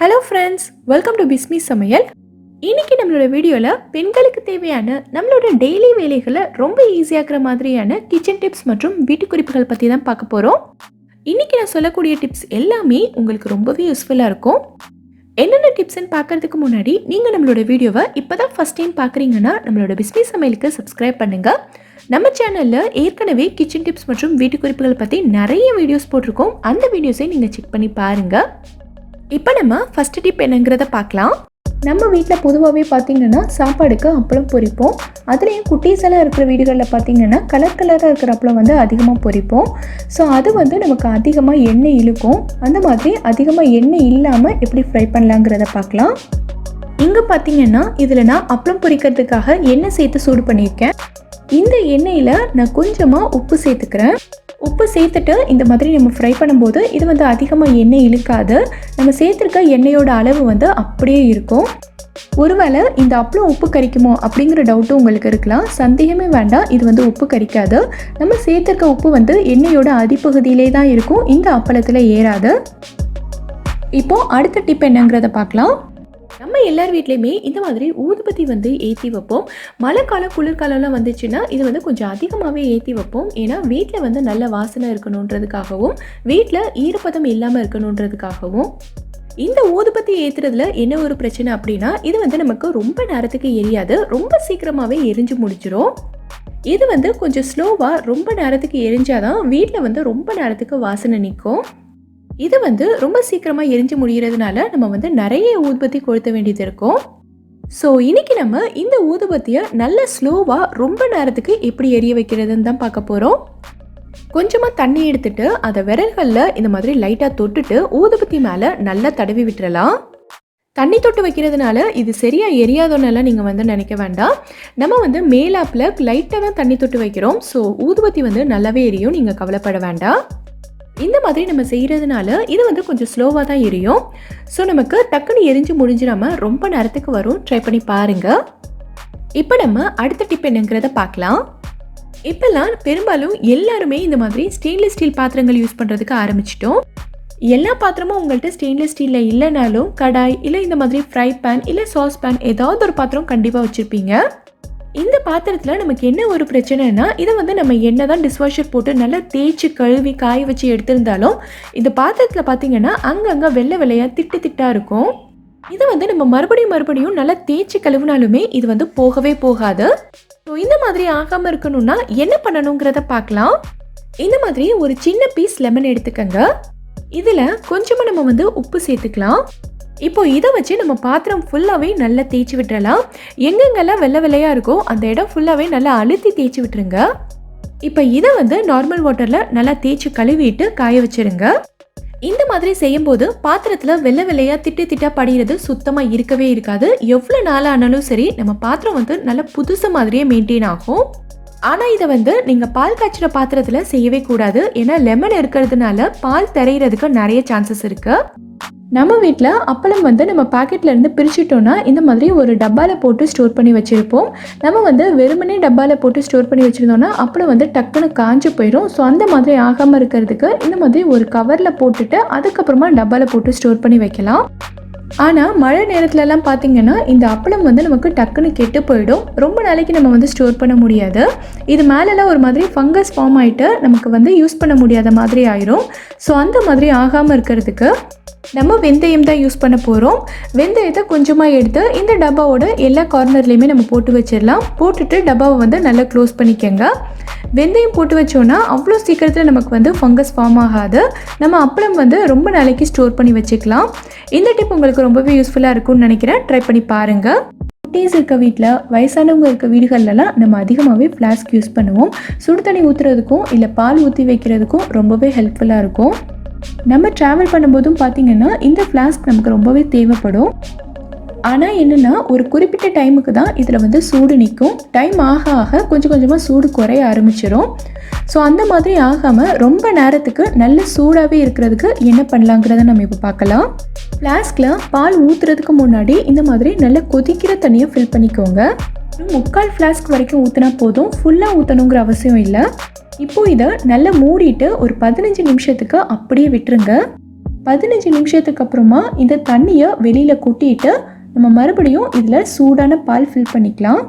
Hello friends welcome to Bismi Samayal இன்னைக்கு நம்மளோட வீடியோவில் பெண்களுக்கு தேவையான நம்மளோட டெய்லி வேலைகளை ரொம்ப ஈஸியாக்குற மாதிரியான கிச்சன் டிப்ஸ் மற்றும் வீட்டு குறிப்புகள் பற்றி தான் பார்க்க போகிறோம் இன்னைக்கு நான் சொல்லக்கூடிய டிப்ஸ் எல்லாமே உங்களுக்கு ரொம்பவே யூஸ்ஃபுல்லாக இருக்கும். என்னென்ன டிப்ஸ்ன்னு பார்க்கறதுக்கு முன்னாடி நீங்கள் நம்மளோட வீடியோவை இப்போ தான் ஃபஸ்ட் டைம் பார்க்குறீங்கன்னா நம்மளோட பிஸ்மி சமையலுக்கு சப்ஸ்கிரைப் பண்ணுங்கள் நம்ம சேனலில் ஏற்கனவே கிச்சன் டிப்ஸ் மற்றும் வீட்டு குறிப்புகள் பற்றி நிறைய வீடியோஸ் போட்டிருக்கோம். அந்த வீடியோஸை நீங்கள் செக் பண்ணி பாருங்கள் இப்போ நம்ம ஃபஸ்ட்டு டிப் என்னங்கிறத பார்க்கலாம். நம்ம வீட்டில் பொதுவாகவே பார்த்தீங்கன்னா சாப்பாடுக்கு அப்பளம் பொரிப்போம். அதுலேயும் குட்டீஸ் எல்லாம் இருக்கிற வீடுகளில் பார்த்தீங்கன்னா கலர் கலராக இருக்கிற அப்பளம் வந்து அதிகமாக பொரிப்போம். ஸோ அது வந்து நமக்கு அதிகமாக எண்ணெய் இழுக்கும். அந்த மாதிரி அதிகமாக எண்ணெய் இல்லாமல் எப்படி ஃப்ரை பண்ணலாங்கிறத பார்க்கலாம். இங்கே பார்த்தீங்கன்னா இதில் நான் அப்பளம் பொரிக்கிறதுக்காக எண்ணெய் சேர்த்து சூடு பண்ணியிருக்கேன். இந்த எண்ணெயில் நான் கொஞ்சமாக உப்பு சேர்த்துக்கிறேன். உப்பு சேர்த்துட்டு இந்த மாதிரி நம்ம ஃப்ரை பண்ணும்போது இது வந்து அதிகமாக எண்ணெய் இழுக்காது. நம்ம சேர்த்துருக்க எண்ணெயோட அளவு வந்து அப்படியே இருக்கும். ஒருவேளை இந்த அப்பளம் உப்பு கரிக்குமோ அப்படிங்கிற டவுட்டும் உங்களுக்கு இருக்கலாம். சந்தேகமே வேண்டாம் இது வந்து உப்பு கரிக்காது. நம்ம சேர்த்துருக்க உப்பு வந்து எண்ணெயோட அடிப்பகுதியிலே தான் இருக்கும் இந்த அப்பளத்தில் ஏறாது. இப்போ அடுத்த டிப் என்னங்கிறத பார்க்கலாம். நம்ம எல்லார் வீட்லேயுமே இந்த மாதிரி ஊதுபத்தி வந்து ஏற்றி வைப்போம். மழைக்காலம் குளிர்காலம்லாம் வந்துச்சுன்னா இது வந்து கொஞ்சம் அதிகமாகவே ஏற்றி வைப்போம். ஏன்னா வீட்டில் வந்து நல்ல வாசனை இருக்கணுன்றதுக்காகவும் வீட்டில் ஈரப்பதம் இல்லாமல் இருக்கணுன்றதுக்காகவும். இந்த ஊதுபத்தி ஏற்றுறதுல என்ன ஒரு பிரச்சனை அப்படின்னா இது வந்து நமக்கு ரொம்ப நேரத்துக்கு எரியாது. ரொம்ப சீக்கிரமாகவே எரிஞ்சு முடிச்சிடும் இது வந்து கொஞ்சம் ஸ்லோவாக ரொம்ப நேரத்துக்கு எரிஞ்சாதான் வீட்டில் வந்து ரொம்ப நேரத்துக்கு வாசனை நிற்கும் இது வந்து ரொம்ப சீக்கிரமாக எரிஞ்சு முடிகிறதுனால நம்ம வந்து நிறைய ஊதுபத்தி கொளுத்த வேண்டியது இருக்கும். ஸோ இன்றைக்கி நம்ம இந்த ஊதுபத்தியை நல்ல ஸ்லோவாக ரொம்ப நேரத்துக்கு எப்படி எரிய வைக்கிறதுன்னு தான் பார்க்க போகிறோம் கொஞ்சமாக தண்ணி எடுத்துட்டு அதை விரல்களில் இந்த மாதிரி லைட்டாக தொட்டுட்டு ஊதுபத்தி மேலே நல்லா தடவி விட்டுறலாம். தண்ணி தொட்டு வைக்கிறதுனால இது சரியாக எரியாதோன்னெல்லாம் நீங்கள் வந்து நினைக்க வேண்டாம். நம்ம வந்து மேலாப்பில் லைட்டாக தான் தண்ணி தொட்டு வைக்கிறோம். ஸோ ஊதுபத்தி வந்து நல்லாவே எரியும். நீங்கள் கவலைப்பட வேண்டாம். இந்த மாதிரி நம்ம செய்கிறதுனால இது வந்து கொஞ்சம் ஸ்லோவாக தான் எரியும். ஸோ நமக்கு டக்குன்னு எரிஞ்சு முடிஞ்சிடாம ரொம்ப நேரத்துக்கு வரும். ட்ரை பண்ணி பாருங்கள் இப்போ நம்ம அடுத்த டிப் என்னங்கிறத பார்க்கலாம். இப்போல்லாம் பெரும்பாலும் எல்லாருமே இந்த மாதிரி ஸ்டெயின்லெஸ் ஸ்டீல் பாத்திரங்கள் யூஸ் பண்ணுறதுக்கு ஆரம்பிச்சிட்டோம். எல்லா பாத்திரமும் உங்கள்கிட்ட ஸ்டெயின்லெஸ் ஸ்டீலில் இல்லைனாலும் கடாய் இல்லை இந்த மாதிரி ஃப்ரை பேன் இல்லை சாஸ் பேன் ஏதாவது ஒரு பாத்திரம் கண்டிப்பாக வச்சுருப்பீங்க. இந்த பாத்திரத்தில் நமக்கு என்ன ஒரு பிரச்சனைனா இதை வந்து நம்ம என்ன தான் டிஷ்வாஷர் போட்டு நல்லா தேய்ச்சி கழுவி காய வச்சு எடுத்திருந்தாலும் இந்த பாத்திரத்தில் பார்த்தீங்கன்னா அங்கங்கே வெள்ளை வெள்ளையாக திட்டு திட்டாக இருக்கும். இதை வந்து நம்ம மறுபடியும் மறுபடியும் நல்லா தேய்ச்சி கழுவினாலுமே இது வந்து போகவே போகாது. ஸோ இந்த மாதிரி ஆகாமல் இருக்கணும்னா என்ன பண்ணணுங்கிறத பார்க்கலாம். இந்த மாதிரி ஒரு சின்ன பீஸ் லெமன் எடுத்துக்கங்க. இதில் கொஞ்சமாக நம்ம வந்து உப்பு சேர்த்துக்கலாம். இப்போ இதை வச்சு நம்ம பாத்திரம் ஃபுல்லாகவே நல்லா தேய்ச்சி விட்டுறலாம். எங்கெங்கெல்லாம் வெள்ளை வெள்ளையாக இருக்கோ அந்த இடம் ஃபுல்லாகவே நல்லா அழுத்தி தேய்ச்சி விட்டுருங்க. இப்போ இதை வந்து நார்மல் வாட்டரில் நல்லா தேய்ச்சி கழுவிட்டு காய வச்சிருங்க. இந்த மாதிரி செய்யும்போது பாத்திரத்தில் வெள்ளை வெள்ளையாக திட்டு திட்டா படிகிறது சுத்தமாக இருக்கவே இருக்காது. எவ்வளோ நாளானாலும் சரி நம்ம பாத்திரம் வந்து நல்லா புதுசு மாதிரியே மெயின்டைன் ஆகும். ஆனால் இதை வந்து நீங்கள் பால் காய்ச்சிற பாத்திரத்தில் செய்யவே கூடாது. ஏன்னா லெமன் இருக்கிறதுனால பால் தெரைகிறதுக்கு நிறைய சான்சஸ் இருக்குது நம்ம வீட்டில் அப்பளம் வந்து நம்ம பாக்கெட்ல இருந்து இந்த மாதிரி ஒரு டப்பாவில் போட்டு ஸ்டோர் பண்ணி வச்சுருப்போம். நம்ம வந்து வெறுமனே டப்பாவில் போட்டு ஸ்டோர் பண்ணி வச்சுருந்தோம்னா அப்பளம் வந்து டக்குன்னு காஞ்சு போயிடும் ஸோ அந்த மாதிரி ஆகாமல் இருக்கிறதுக்கு இந்த மாதிரி ஒரு கவரில் போட்டுட்டு அதுக்கப்புறமா டப்பாவில் போட்டு ஸ்டோர் பண்ணி வைக்கலாம். ஆனால் மழை நேரத்துலலாம் பார்த்தீங்கன்னா இந்த அப்பளம் வந்து நமக்கு டக்குன்னு கெட்டு போயிடும். ரொம்ப நாளைக்கு நம்ம வந்து ஸ்டோர் பண்ண முடியாது. இது மேலெல்லாம் ஒரு மாதிரி ஃபங்கஸ் ஃபார்ம் ஆகிட்டு நமக்கு வந்து யூஸ் பண்ண முடியாத மாதிரி ஆயிரும். ஸோ அந்த மாதிரி ஆகாமல் இருக்கிறதுக்கு நம்ம வெந்தயம் தான் யூஸ் பண்ண போகிறோம் வெந்தயத்தை கொஞ்சமாக எடுத்து இந்த டப்பாவோட எல்லா கார்னர்லேயுமே நம்ம போட்டு வச்சிடலாம். போட்டுட்டு டப்பாவை வந்து நல்லா க்ளோஸ் பண்ணிக்கோங்க. வெந்தயம் போட்டு வச்சோன்னா அவ்வளோ சீக்கிரத்தில் நமக்கு வந்து ஃபங்கஸ் ஃபார்ம் ஆகாது. நம்ம அப்பளம் வந்து ரொம்ப நாளைக்கு ஸ்டோர் பண்ணி வச்சுக்கலாம். இந்த டிப் உங்களுக்கு ரொம்பவே யூஸ்ஃபுல்லாக இருக்கும்னு நினைக்கிறேன். ட்ரை பண்ணி பாருங்கள் குட்டீஸ் இருக்க வீட்டில் வயசானவங்க இருக்க வீடுகள்லலாம் நம்ம அதிகமாகவே ஃப்ளாஸ்க் யூஸ் பண்ணுவோம். சுடு தண்ணி ஊற்றுறதுக்கும் இல்லை பால் ஊற்றி வைக்கிறதுக்கும் ரொம்பவே ஹெல்ப்ஃபுல்லாக இருக்கும். நம்ம ட்ராவல் பண்ணும்போதும் பார்த்தீங்கன்னா இந்த ஃப்ளாஸ்க் நமக்கு ரொம்பவே தேவைப்படும். ஆனால் என்னென்னா ஒரு குறிப்பிட்ட டைமுக்கு தான் இதில் வந்து சூடு நிற்கும் டைம் ஆக ஆக கொஞ்சம் கொஞ்சமாக சூடு குறைய ஆரம்பிச்சிடும் ஸோ அந்த மாதிரி ஆகாமல் ரொம்ப நேரத்துக்கு நல்ல சூடாகவே இருக்கிறதுக்கு என்ன பண்ணலாங்கிறத நம்ம இப்போ பார்க்கலாம். ஃப்ளாஸ்கில் பால் ஊற்றுறதுக்கு முன்னாடி இந்த மாதிரி நல்ல கொதிக்கிற தண்ணியை ஃபில் பண்ணிக்கோங்க. முக்கால் ஃப்ளாஸ்க் வரைக்கும் ஊற்றினா போதும். ஃபுல்லாக ஊற்றணுங்கிற அவசியம் இல்லை. இப்போ இதை நல்லா மூடிட்டு ஒரு பதினஞ்சு நிமிஷத்துக்கு அப்படியே விட்டுருங்க. பதினஞ்சு நிமிஷத்துக்கு அப்புறமா இந்த தண்ணியை வெளியில் கொட்டிட்டு நம்ம மறுபடியும் இதில் சூடான பால் ஃபில் பண்ணிக்கலாம்.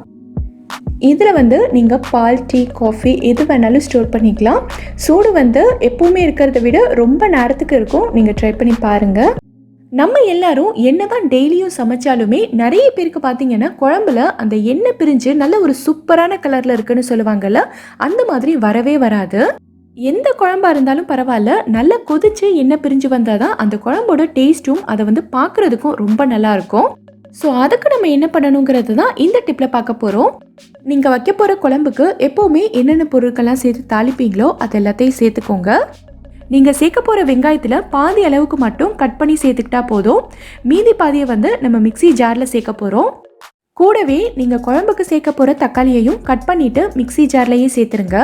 இதில் வந்து நீங்கள் பால் டீ காஃபி எது வேணாலும் ஸ்டோர் பண்ணிக்கலாம். சூடு வந்து எப்போவுமே இருக்கிறத விட ரொம்ப நேரத்துக்கு இருக்கும். நீங்கள் ட்ரை பண்ணி பாருங்கள் நம்ம எல்லாரும் என்னதான் டெய்லியும் சமைச்சாலுமே நிறைய பேருக்கு பார்த்தீங்கன்னா குழம்புல அந்த எண்ணெய் பிரிஞ்சு நல்ல ஒரு சூப்பரான கலரில் இருக்குன்னு சொல்லுவாங்கல்ல அந்த மாதிரி வரவே வராது. எந்த குழம்பா இருந்தாலும் பரவாயில்ல நல்லா கொதிச்சு எண்ணெய் பிரிஞ்சு வந்தால் தான் அந்த குழம்போட டேஸ்ட்டும் அதை வந்து பார்க்குறதுக்கும் ரொம்ப நல்லாயிருக்கும் ஸோ அதுக்கு நம்ம என்ன பண்ணணுங்கிறது தான் இந்த டிப்பில் பார்க்க போகிறோம் நீங்கள் வைக்க போகிற குழம்புக்கு எப்போவுமே என்னென்ன பொருட்கள்லாம் சேர்த்து தாளிப்பீங்களோ அது எல்லாத்தையும் சேர்த்துக்கோங்க. நீங்கள் சேர்க்க போகிற வெங்காயத்தில் பாதி அளவுக்கு மட்டும் கட் பண்ணி சேர்த்துக்கிட்டா போதும். மீதி பாதியை வந்து நம்ம மிக்ஸி ஜாரில் சேர்க்க போகிறோம் கூடவே நீங்கள் குழம்புக்கு சேர்க்க போகிற தக்காளியையும் கட் பண்ணிவிட்டு மிக்ஸி ஜார்லேயே சேர்த்துருங்க.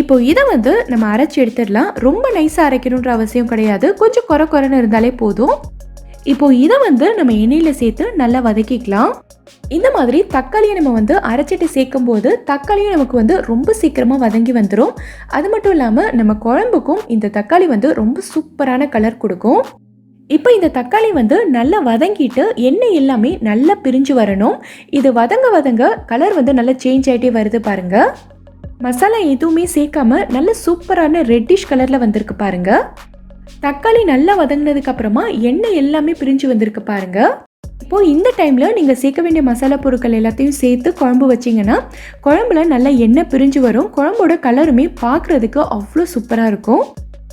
இப்போ இதை வந்து நம்ம அரைச்சி எடுத்துடலாம். ரொம்ப நைஸாக அரைக்கணுன்ற அவசியம் கிடையாது. கொஞ்சம் குறை குறைன்னு இருந்தாலே போதும். இப்போ இதை வந்து நம்ம எண்ணெயில் சேர்த்து நல்லா வதக்கிக்கலாம். இந்த மாதிரி தக்காளியை நம்ம வந்து அரைச்சிட்டு சேர்க்கும் போது தக்காளியும் நமக்கு வந்து ரொம்ப சீக்கிரமாக வதங்கி வந்துடும் அது மட்டும் இல்லாமல் நம்ம குழம்புக்கும் இந்த தக்காளி வந்து ரொம்ப சூப்பரான கலர் கொடுக்கும். இப்போ இந்த தக்காளி வந்து நல்லா வதங்கிட்டு எண்ணெய் எல்லாமே நல்லா பிரிஞ்சு வரணும். இது வதங்க வதங்க கலர் வந்து நல்லா சேஞ்ச் ஆகிட்டே வருது பாருங்க. மசாலா எதுவுமே சேர்க்காம நல்ல சூப்பரான ரெட்டிஷ் கலரில் வந்திருக்கு பாருங்கள் தக்காளி நல்லா வதங்கினதுக்கு அப்புறமா எண்ணெய் எல்லாமே பிரிஞ்சு வந்திருக்கு பாருங்க. இப்போ இந்த டைமில் நீங்கள் சேர்க்க வேண்டிய மசாலா பொருட்கள் எல்லாத்தையும் சேர்த்து குழம்பு வச்சிங்கன்னா குழம்புல நல்லா எண்ணெய் பிரிஞ்சு வரும். குழம்போட கலருமே பார்க்குறதுக்கு அவ்வளோ சூப்பராக இருக்கும்.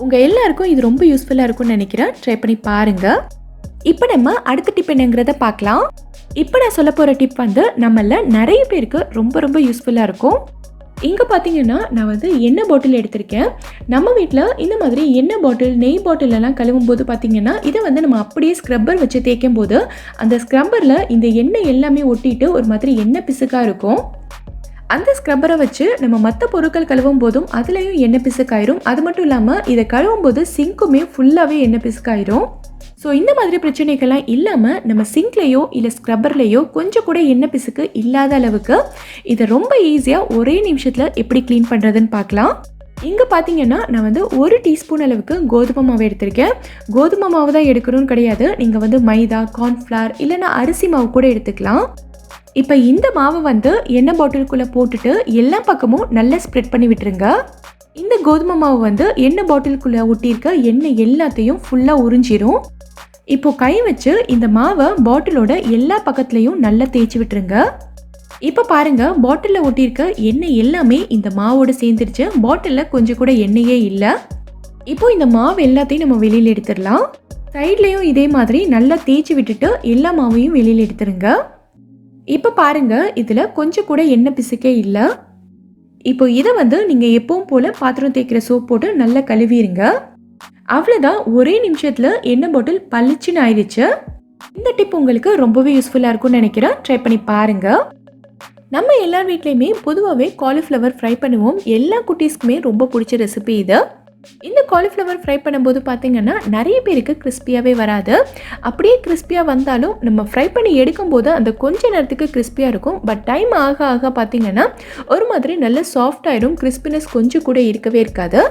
உங்கள் எல்லாருக்கும் இது ரொம்ப யூஸ்ஃபுல்லாக இருக்கும்னு நினைக்கிறேன். ட்ரை பண்ணி பாருங்கள் இப்போ நம்ம அடுத்த டிப் என்னங்கிறத பார்க்கலாம். இப்போ நான் சொல்ல போகிற டிப் வந்து நம்மள நிறைய பேருக்கு ரொம்ப ரொம்ப யூஸ்ஃபுல்லாக இருக்கும். இங்கே பார்த்தீங்கன்னா நான் வந்து எண்ணெய் பாட்டில் எடுத்திருக்கேன். நம்ம வீட்டில் இந்த மாதிரி எண்ணெய் பாட்டில் நெய் பாட்டிலெல்லாம் கழுவும் போது பார்த்தீங்கன்னா இதை வந்து நம்ம அப்படியே ஸ்க்ரப்பர் வச்சு தேய்க்கும் போது அந்த ஸ்க்ரப்பரில் இந்த எண்ணெய் எல்லாமே ஒட்டிட்டு ஒரு மாதிரி எண்ணெய் பிசுக்காக இருக்கும். அந்த ஸ்க்ரப்பரை வச்சு நம்ம மற்ற பொருட்கள் கழுவும் போதும் அதுலேயும் எண்ணெய் பிசுக்காயிரும். அது மட்டும் இல்லாமல் இதை கழுவும் போது சிங்க்குமே ஃபுல்லாகவே எண்ணெய் பிசுக்காயிரும். ஸோ இந்த மாதிரி பிரச்சனைகள்லாம் இல்லாமல் நம்ம சிங்க்லேயோ இல்லை ஸ்க்ரப்பர்லேயோ கொஞ்சம் கூட எண்ணெய் பிசுக்கு இல்லாத அளவுக்கு இதை ரொம்ப ஈஸியாக ஒரே நிமிஷத்தில் எப்படி க்ளீன் பண்ணுறதுன்னு பார்க்கலாம். இங்கே பார்த்தீங்கன்னா நான் வந்து ஒரு டீஸ்பூன் அளவுக்கு கோதுமை மாவு எடுத்திருக்கேன். கோதுமை மாவு தான் எடுக்கணும்னு கிடையாது. நீங்கள் வந்து மைதா கார்ன்ஃப்ளவர் இல்லைன்னா அரிசி மாவு கூட எடுத்துக்கலாம். இப்போ இந்த மாவை வந்து எண்ணெய் பாட்டிலுக்குள்ளே போட்டுட்டு எல்லா பக்கமும் நல்லா ஸ்ப்ரெட் பண்ணி விட்டுருங்க. இந்த கோதுமை மாவு வந்து எண்ணெய் பாட்டிலுக்குள்ளே ஒட்டியிருக்க எண்ணெய் எல்லாத்தையும் ஃபுல்லாக உறிஞ்சிரும். இப்போ கை வச்சு இந்த மாவை பாட்டிலோட எல்லா பக்கத்துலேயும் நல்லா தேய்ச்சி விட்டுருங்க. இப்போ பாருங்க பாட்டிலில் ஒட்டியிருக்க எண்ணெய் எல்லாமே இந்த மாவோட சேர்ந்துருச்சு. பாட்டிலில் கொஞ்சம் கூட எண்ணெயே இல்லை. இப்போ இந்த மாவு எல்லாத்தையும் நம்ம வெளியில் எடுத்துடலாம். சைட்லேயும் இதே மாதிரி நல்லா தேய்ச்சி விட்டுட்டு எல்லா மாவையும் வெளியில் எடுத்துருங்க. இப்போ பாருங்க இதில் கொஞ்சம் கூட எண்ணெய் பிசுக்கே இல்லை. இப்போ இதை வந்து நீங்கள் எப்பவும் போல் பாத்திரம் தேய்க்கிற சோப் போட்டு நல்லா கழுவிடுங்க அவ்வளோதான் ஒரே நிமிஷத்தில் எண்ணெய் பாட்டில் பளிச்சுன்னு ஆயிடுச்சு. இந்த டிப் உங்களுக்கு ரொம்பவே யூஸ்ஃபுல்லாக இருக்கும்னு நினைக்கிறேன். ட்ரை பண்ணி பாருங்கள் நம்ம எல்லார் வீட்லேயுமே பொதுவாகவே காலிஃப்ளவர் ஃப்ரை பண்ணுவோம். எல்லா குட்டீஸ்க்குமே ரொம்ப பிடிச்ச ரெசிபி இது. இந்த காலிஃப்ளவர் ஃப்ரை பண்ணும்போது பார்த்தீங்கன்னா நிறைய பேருக்கு கிறிஸ்பியாகவே வராது. அப்படியே கிறிஸ்பியாக வந்தாலும் நம்ம ஃப்ரை பண்ணி எடுக்கும்போது அந்த கொஞ்ச நேரத்துக்கு கிறிஸ்பியாக இருக்கும். பட் டைம் ஆக ஆக பார்த்தீங்கன்னா ஒரு மாதிரி நல்ல சாஃப்ட் ஆயிரும் கிறிஸ்பினஸ் கொஞ்சம் கூட இருக்கவே இருக்காது.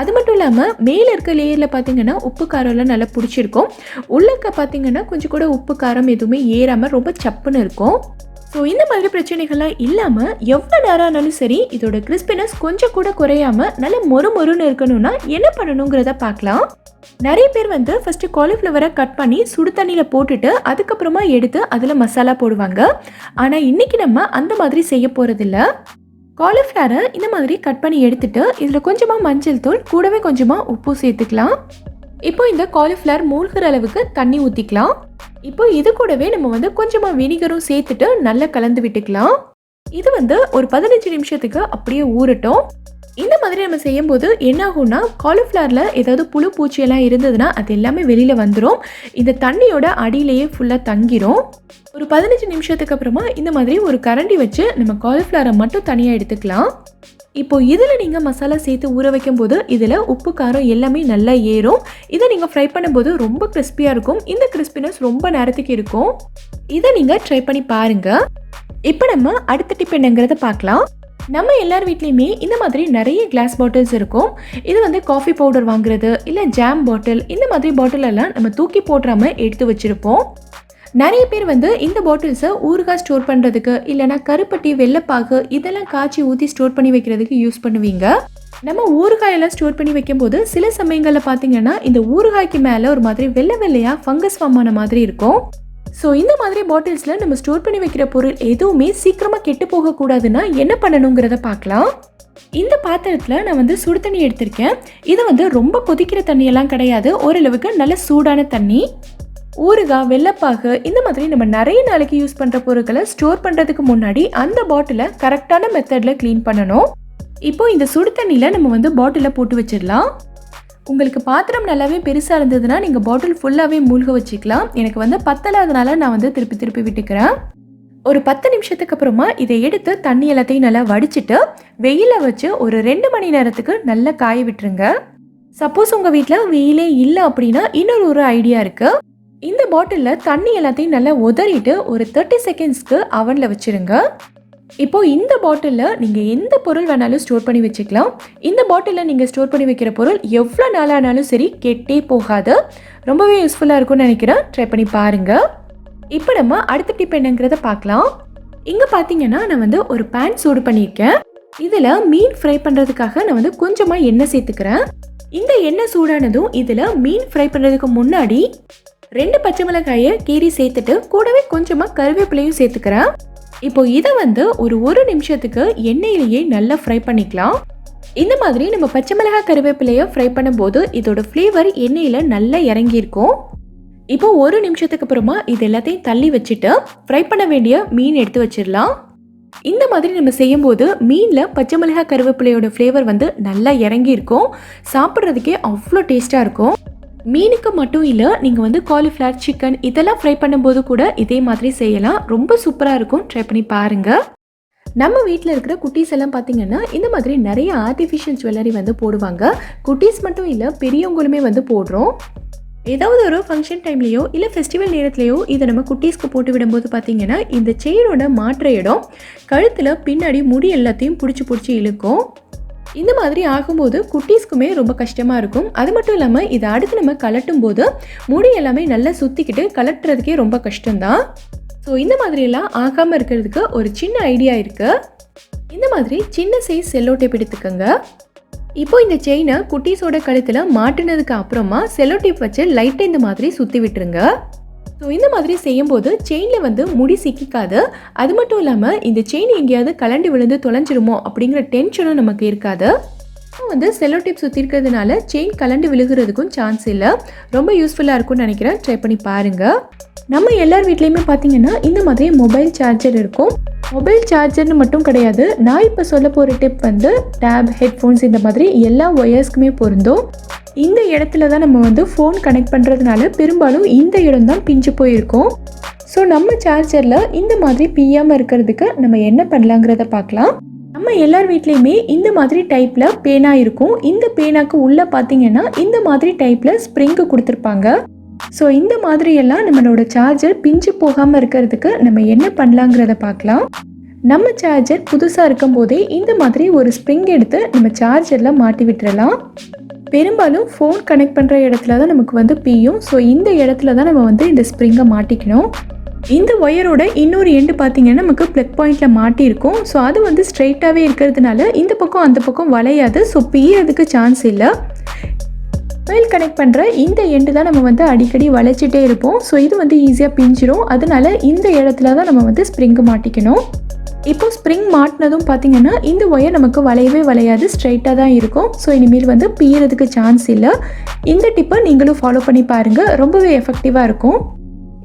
அது மட்டும் இல்லாமல் மேலே இருக்க லேயரில் பார்த்தீங்கன்னா உப்பு காரம்லாம் நல்லா பிடிச்சிருக்கும். உள்ளக்க பார்த்தீங்கன்னா கொஞ்சம் கூட உப்பு காரம் எதுவுமே ஏறாமல் ரொம்ப சப்புன்னு இருக்கும். ஸோ இந்த மாதிரி பிரச்சனைகள்லாம் இல்லாமல் எவ்வளோ நேரம் ஆனாலும் சரி இதோட கிறிஸ்பினஸ் கொஞ்சம் கூட குறையாம நல்ல மொறு மொறுன்னு இருக்கணும்னா என்ன பண்ணணுங்கிறத பார்க்கலாம் நிறைய பேர் வந்து ஃபஸ்ட்டு காலிஃப்ளவரை கட் பண்ணி சுடு தண்ணியில் போட்டுட்டு அதுக்கப்புறமா எடுத்து அதில் மசாலா போடுவாங்க. ஆனால் இன்றைக்கி நம்ம அந்த மாதிரி செய்ய போகிறதில்ல காலிஃப்ளவரை இந்த மாதிரி கட் பண்ணி எடுத்துட்டு இதில் கொஞ்சமாக மஞ்சள் தூள் கூடவே கொஞ்சமாக உப்பு சேர்த்துக்கலாம். இப்போ இந்த காலிஃப்ளவர் மூழ்கிற அளவுக்கு தண்ணி ஊற்றிக்கலாம் இப்போ இது கூடவே நம்ம வந்து கொஞ்சமாக வினிகரும் சேர்த்துட்டு நல்லா கலந்து விட்டுக்கலாம். இது வந்து ஒரு பதினஞ்சு நிமிஷத்துக்கு அப்படியே ஊறட்டும். இந்த மாதிரி நம்ம செய்யும்போது என்ன ஆகும்னா காலிஃப்ளவரில் ஏதாவது புழு பூச்சியெல்லாம் இருந்ததுன்னா அது எல்லாமே வெளியில் வந்துடும் இந்த தண்ணியோட அடியிலேயே ஃபுல்லாக தங்கிரும். ஒரு பதினஞ்சு நிமிஷத்துக்கு அப்புறமா இந்த மாதிரி ஒரு கரண்டி வச்சு நம்ம காலிஃப்ளவரை மட்டும் தனியாக எடுத்துக்கலாம். இப்போ இதில் நீங்கள் மசாலா சேர்த்து ஊற வைக்கும் போது இதில் உப்பு காரம் எல்லாமே நல்லா ஏறும். இதை நீங்கள் ஃப்ரை பண்ணும்போது ரொம்ப கிறிஸ்பியாக இருக்கும். இந்த கிறிஸ்பினஸ் ரொம்ப நேரத்துக்கு இருக்கும். இதை நீங்கள் ட்ரை பண்ணி பாருங்கள் இப்போ நம்ம அடுத்த டிப் என்னங்கிறத பார்க்கலாம். நம்ம எல்லார் வீட்லேயுமே இந்த மாதிரி நிறைய கிளாஸ் பாட்டில்ஸ் இருக்கும். இது வந்து காஃபி பவுடர் வாங்குறது இல்லை ஜாம் பாட்டில் இந்த மாதிரி பாட்டில் எல்லாம் நம்ம தூக்கி போட்டுறாம எடுத்து வச்சுருப்போம். நிறைய பேர் வந்து இந்த பாட்டில்ஸை ஊறுகாய் ஸ்டோர் பண்ணுறதுக்கு இல்லைனா கருப்பட்டி வெள்ளைப்பாகு இதெல்லாம் காய்ச்சி ஊற்றி ஸ்டோர் பண்ணி வைக்கிறதுக்கு யூஸ் பண்ணுவீங்க. நம்ம ஊறுகாயெல்லாம் ஸ்டோர் பண்ணி வைக்கும்போது சில சமயங்களில் பார்த்தீங்கன்னா இந்த ஊறுகாய்க்கு மேலே ஒரு மாதிரி வெள்ளை வெள்ளையாக ஃபங்கஸ் ஃபார்மான மாதிரி இருக்கும். ஸோ இந்த மாதிரி பாட்டில்ஸில் நம்ம ஸ்டோர் பண்ணி வைக்கிற பொருள் எதுவுமே சீக்கிரமாக கெட்டு போகக்கூடாதுன்னா என்ன பண்ணணுங்கிறத பார்க்கலாம். இந்த பாத்திரத்தில் நான் வந்து சுடு தண்ணி எடுத்திருக்கேன். இது வந்து ரொம்ப கொதிக்கிற தண்ணியெல்லாம் கிடையாது. ஓரளவுக்கு நல்ல சூடான தண்ணி. ஊறுகாய் வெள்ளப்பாகு இந்த மாதிரி நம்ம நிறைய நாளைக்கு யூஸ் பண்ணுற பொருட்களை ஸ்டோர் பண்ணுறதுக்கு முன்னாடி அந்த பாட்டிலை கரெக்டான மெத்தடில் க்ளீன் பண்ணணும். இப்போ இந்த சுடு தண்ணியில் நம்ம வந்து பாட்டிலில் போட்டு வச்சிடலாம். உங்களுக்கு பாத்திரம் நல்லாவே பெருசாக இருந்ததுன்னா நீங்கள் பாட்டில் ஃபுல்லாகவே மூழ்க வச்சுக்கலாம். எனக்கு வந்து பத்தலாதனால நான் வந்து திருப்பி திருப்பி விட்டுக்கிறேன். ஒரு பத்து நிமிஷத்துக்கு அப்புறமா இதை எடுத்து தண்ணி எல்லாத்தையும் நல்லா வடிச்சிட்டு வெயில வச்சு ஒரு ரெண்டு மணி நேரத்துக்கு நல்லா காய விட்டுருங்க. சப்போஸ் உங்கள் வீட்டில் வெயிலே இல்லை அப்படின்னா இன்னொரு ஒரு ஐடியா இருக்குது இந்த பாட்டிலில் தண்ணி எல்லாத்தையும் நல்லா உதறிட்டு ஒரு தேர்ட்டி செகண்ட்ஸ்க்கு அவனில் வச்சுருங்க. இப்போது இந்த பாட்டிலில் நீங்கள் எந்த பொருள் வேணாலும் ஸ்டோர் பண்ணி வச்சுக்கலாம். இந்த பாட்டிலில் நீங்கள் ஸ்டோர் பண்ணி வைக்கிற பொருள் எவ்வளோ நாளானாலும் சரி கெட்டே போகாது. ரொம்பவே யூஸ்ஃபுல்லாக இருக்கும்னு நினைக்கிறேன். ட்ரை பண்ணி பாருங்கள் இப்போ நம்ம அடுத்த டிப் என்னங்கிறத பார்க்கலாம். இங்கே பார்த்தீங்கன்னா நான் வந்து ஒரு பேன் சூடு பண்ணியிருக்கேன். இதில் மீன் ஃப்ரை பண்ணுறதுக்காக நான் வந்து கொஞ்சமாக எண்ணெய் சேர்த்துக்கிறேன். இந்த எண்ணெய் சூடானதும் இதில் மீன் ஃப்ரை பண்ணுறதுக்கு முன்னாடி ரெண்டு பச்சை மிளகாயை கீரி சேர்த்துட்டு கூடவே கொஞ்சமாக கருவேப்பிலையும் சேர்த்துக்கிறேன். இப்போ இதை வந்து ஒரு ஒரு நிமிஷத்துக்கு எண்ணெயிலேயே நல்லா ஃப்ரை பண்ணிக்கலாம். இந்த மாதிரி நம்ம பச்சை மிளகாய் கருவேப்பிலையை ஃப்ரை பண்ணும்போது இதோட ஃப்ளேவர் எண்ணெயில் நல்லா இறங்கியிருக்கும். இப்போ ஒரு நிமிஷத்துக்கு அப்புறமா இது எல்லாத்தையும் தள்ளி வச்சுட்டு ஃப்ரை பண்ண வேண்டிய மீன் எடுத்து வச்சிடலாம். இந்த மாதிரி நம்ம செய்யும்போது மீனில் பச்சை மிளகாய் கருவேப்பிலையோட ஃப்ளேவர் வந்து நல்லா இறங்கியிருக்கும். சாப்பிட்றதுக்கே அவ்வளோ டேஸ்ட்டாக இருக்கும். மீனுக்கு மட்டும் இல்லை நீங்கள் வந்து காலிஃப்ளவர் சிக்கன் இதெல்லாம் ஃப்ரை பண்ணும்போது கூட இதே மாதிரி செய்யலாம். ரொம்ப சூப்பராக இருக்கும். ட்ரை பண்ணி பாருங்கள் நம்ம வீட்டில் இருக்கிற குட்டீஸ் எல்லாம் பார்த்தீங்கன்னா இந்த மாதிரி நிறைய ஆர்டிஃபிஷியல் ஜுவல்லரி வந்து போடுவாங்க. குட்டீஸ் மட்டும் இல்லை பெரியவங்களுமே வந்து போடுறோம். ஏதாவது ஒரு ஃபங்க்ஷன் டைம்லேயோ இல்லை ஃபெஸ்டிவல் நேரத்துலையோ இதை நம்ம குட்டீஸ்க்கு போட்டு விடும்போது பார்த்தீங்கன்னா இந்த செயினோட மாற்ற இடம் கழுத்தில் பின்னாடி முடி எல்லாத்தையும் பிடிச்சி பிடிச்சி இழுக்கும். இந்த மாதிரி ஆகும்போது குட்டீஸ்க்குமே ரொம்ப கஷ்டமாக இருக்கும். அது மட்டும் இல்லாமல் இதை அடுத்து நம்ம கலட்டும் போது முடி எல்லாமே நல்லா சுற்றிக்கிட்டு கலட்டுறதுக்கே ரொம்ப கஷ்டம்தான். ஸோ இந்த மாதிரியெல்லாம் ஆகாமல் இருக்கிறதுக்கு ஒரு சின்ன ஐடியா இருக்குது இந்த மாதிரி சின்ன சைஸ் செல்லோ டேப் எடுத்துக்கோங்க இப்போ இந்த செயினை குட்டீஸோட கழுத்தில் மாட்டினதுக்கு அப்புறமா செல்லோ டேப் வச்சு லைட்டை இந்த மாதிரி சுற்றி விட்டுருங்க. ஸோ இந்த மாதிரி செய்யும்போது செயினில் வந்து முடி சிக்கிக்காது. அது மட்டும் இல்லாமல் இந்த செயின் எங்கேயாவது கலண்டு விழுந்து தொலைஞ்சிருமோ அப்படிங்கிற டென்ஷனும் நமக்கு இருக்காது. வந்து செல்லோ டிப் சுற்றி இருக்கிறதுனால செயின் கலண்டு விழுகிறதுக்கும் சான்ஸ் இல்லை. ரொம்ப யூஸ்ஃபுல்லாக இருக்கும்னு நினைக்கிறேன். ட்ரை பண்ணி பாருங்கள் நம்ம எல்லார் வீட்லேயுமே பார்த்தீங்கன்னா இந்த மாதிரி மொபைல் சார்ஜர் இருக்கும். மொபைல் சார்ஜர்னு மட்டும் கிடையாது. நான் இப்போ சொல்ல போகிற டிப் வந்து டேப் ஹெட்ஃபோன்ஸ் இந்த மாதிரி எல்லா ஒயர்ஸ்க்குமே பொருந்தும். இந்த இடத்துல தான் நம்ம வந்து ஃபோன் கனெக்ட் பண்ணுறதுனால பெரும்பாலும் இந்த இடம் தான் பிஞ்சு போயிருக்கும். ஸோ நம்ம சார்ஜரில் இந்த மாதிரி பியாமல் இருக்கிறதுக்கு நம்ம என்ன பண்ணலாங்கிறத பார்க்கலாம். நம்ம எல்லார் வீட்லேயுமே இந்த மாதிரி டைப்பில் பேனா இருக்கும். இந்த பேனாக்கு உள்ளே பார்த்தீங்கன்னா இந்த மாதிரி டைப்பில் ஸ்ப்ரிங்கு கொடுத்துருப்பாங்க. ஸோ இந்த மாதிரியெல்லாம் நம்மளோட சார்ஜர் பிஞ்சு போகாமல் இருக்கிறதுக்கு நம்ம என்ன பண்ணலாங்கிறத பார்க்கலாம். நம்ம சார்ஜர் புதுசாக இருக்கும் போதே இந்த மாதிரி ஒரு ஸ்ப்ரிங் எடுத்து நம்ம சார்ஜரில் மாட்டி விட்டுறலாம். பெரும்பாலும் ஃபோன் கனெக்ட் பண்ணுற இடத்துல தான் நமக்கு வந்து பியும் ஸோ இந்த இடத்துல தான் நம்ம வந்து இந்த ஸ்ப்ரிங்கை மாட்டிக்கணும். இந்த ஒயரோட இன்னொரு எண்டு பார்த்தீங்கன்னா நமக்கு ப்ளக் பாயிண்டில் மாட்டியிருக்கும். ஸோ அது வந்து ஸ்ட்ரைட்டாகவே இருக்கிறதுனால இந்த பக்கம் அந்த பக்கம் வளையாது. ஸோ பியறதுக்கு சான்ஸ் இல்லை. மொபைல் கனெக்ட் பண்ணுற இந்த எண்டு தான் நம்ம வந்து அடிக்கடி வளைச்சிட்டே இருப்போம். ஸோ இது வந்து ஈஸியாக பிஞ்சிரும். அதனால இந்த இடத்துல தான் நம்ம வந்து ஸ்ப்ரிங்கு மாட்டிக்கணும். இப்போ ஸ்ப்ரிங் மாட்டினதும் பார்த்தீங்கன்னா இந்த ஒயர் நமக்கு வளையவே வளையாது ஸ்ட்ரைட்டாக தான் இருக்கும். ஸோ இனிமேல் வந்து பீறதுக்கு சான்ஸ் இல்லை. இந்த டிப்பை நீங்களும் ஃபாலோ பண்ணி பாருங்கள் ரொம்பவே எஃபெக்டிவாக இருக்கும்.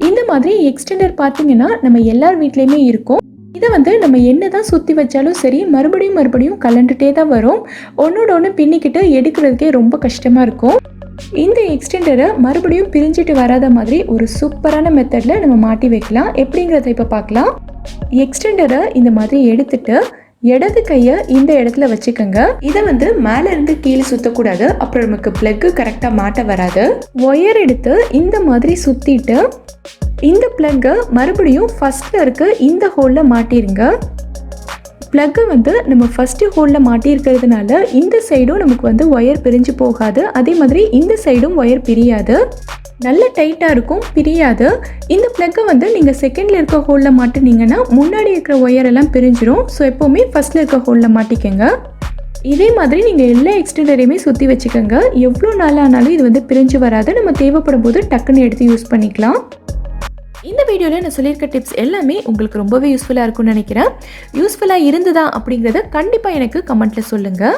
இந்த மாதிரி எக்ஸ்டெண்டர் பார்த்தீங்கன்னா நம்ம எல்லார் வீட்லேயுமே இருக்கும். இதை வந்து நம்ம என்ன தான் சுற்றி வச்சாலும் சரி மறுபடியும் மறுபடியும் கலண்டுட்டே தான் வரும். ஒன்றோட ஒன்று பின்னிக்கிட்டு எடுக்கிறதுக்கே ரொம்ப கஷ்டமாக இருக்கும். இந்த எக்ஸ்டெண்டரை மறுபடியும் பிரிஞ்சிட்டு வராத மாதிரி ஒரு சூப்பரான மெத்தடில் நம்ம மாட்டி வைக்கலாம். எப்படிங்கிறத இப்போ பார்க்கலாம் எக்ஸ்டெண்டரை இந்த மாதிரி எடுத்துட்டு இடது கையை இந்த இடத்துல வச்சுக்கோங்க. இதை வந்து மேலே இருந்து கீழே சுற்றக்கூடாது அப்புறம் நமக்கு ப்ளக்கு கரெக்டாக மாட்ட வராது. ஒயர் எடுத்து இந்த மாதிரி சுற்றிட்டு இந்த பிளக்கை மறுபடியும் ஃபஸ்ட்டில் இருக்க இந்த ஹோலில் மாட்டிருங்க. ப்ளக்கை வந்து நம்ம ஃபஸ்ட்டு ஹோலில் மாட்டியிருக்கிறதுனால இந்த சைடும் நமக்கு வந்து ஒயர் பிரிஞ்சு போகாது. அதே மாதிரி இந்த சைடும் ஒயர் பிரியாது. நல்ல டைட்டாக இருக்கும் பிரியாது. இந்த ப்ளக்கை வந்து நீங்கள் செகண்டில் இருக்க ஹோலில் மாட்டினீங்கன்னா முன்னாடி இருக்கிற ஒயர் எல்லாம் ஸோ எப்போவுமே ஃபஸ்ட்டில் இருக்க ஹோலில் மாட்டிக்கோங்க. இதே மாதிரி நீங்கள் எல்லா எக்ஸ்டெண்டரையுமே சுற்றி வச்சுக்கோங்க. எவ்வளோ நாள் ஆனாலும் இது வந்து பிரிஞ்சு வராது. நம்ம தேவைப்படும் போது டக்குன்னு எடுத்து யூஸ் பண்ணிக்கலாம். இந்த வீடியோவில் நான் சொல்லியிருக்க டிப்ஸ் எல்லாமே உங்களுக்கு ரொம்பவே யூஸ்ஃபுல்லாக இருக்கும்னு நினைக்கிறேன். யூஸ்ஃபுல்லாக இருந்ததா அப்படிங்கிறத கண்டிப்பாக எனக்கு கமெண்ட்டில் சொல்லுங்கள்